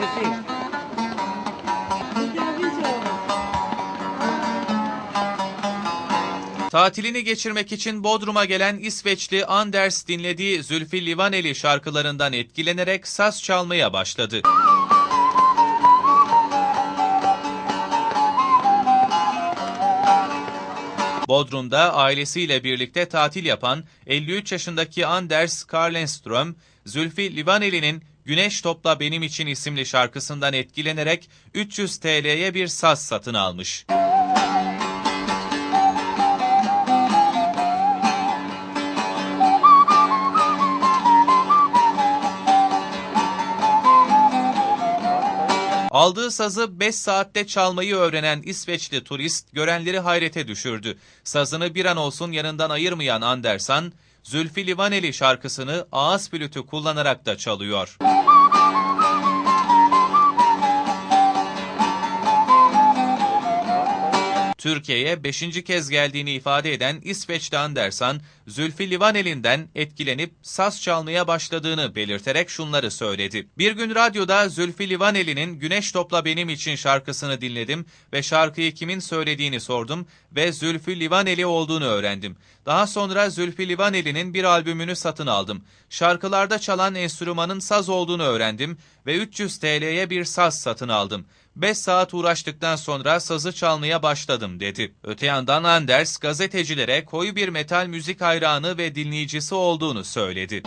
Did? Tatilini geçirmek için Bodrum'a gelen İsveçli Anders dinlediği Zülfü Livaneli şarkılarından etkilenerek saz çalmaya başladı. Bodrum'da ailesiyle birlikte tatil yapan 53 yaşındaki Anders Karlenström, Zülfü Livaneli'nin Güneş Topla Benim İçin isimli şarkısından etkilenerek 300 TL'ye bir saz satın almış. Aldığı sazı 5 saatte çalmayı öğrenen İsveçli turist görenleri hayrete düşürdü. Sazını bir an olsun yanından ayırmayan Andersan, Zülfü Livaneli şarkısını ağız flütü kullanarak da çalıyor. Türkiye'ye 5. kez geldiğini ifade eden İsveçli Andersan, Zülfü Livaneli'nden etkilenip saz çalmaya başladığını belirterek şunları söyledi. Bir gün radyoda Zülfü Livaneli'nin Güneş Topla Benim İçin şarkısını dinledim ve şarkıyı kimin söylediğini sordum ve Zülfü Livaneli olduğunu öğrendim. Daha sonra Zülfü Livaneli'nin bir albümünü satın aldım. Şarkılarda çalan enstrümanın saz olduğunu öğrendim ve 300 TL'ye bir saz satın aldım. 5 saat uğraştıktan sonra sazı çalmaya başladım dedi. Öte yandan Anders gazetecilere koyu bir metal müzik hayranı ve dinleyicisi olduğunu söyledi.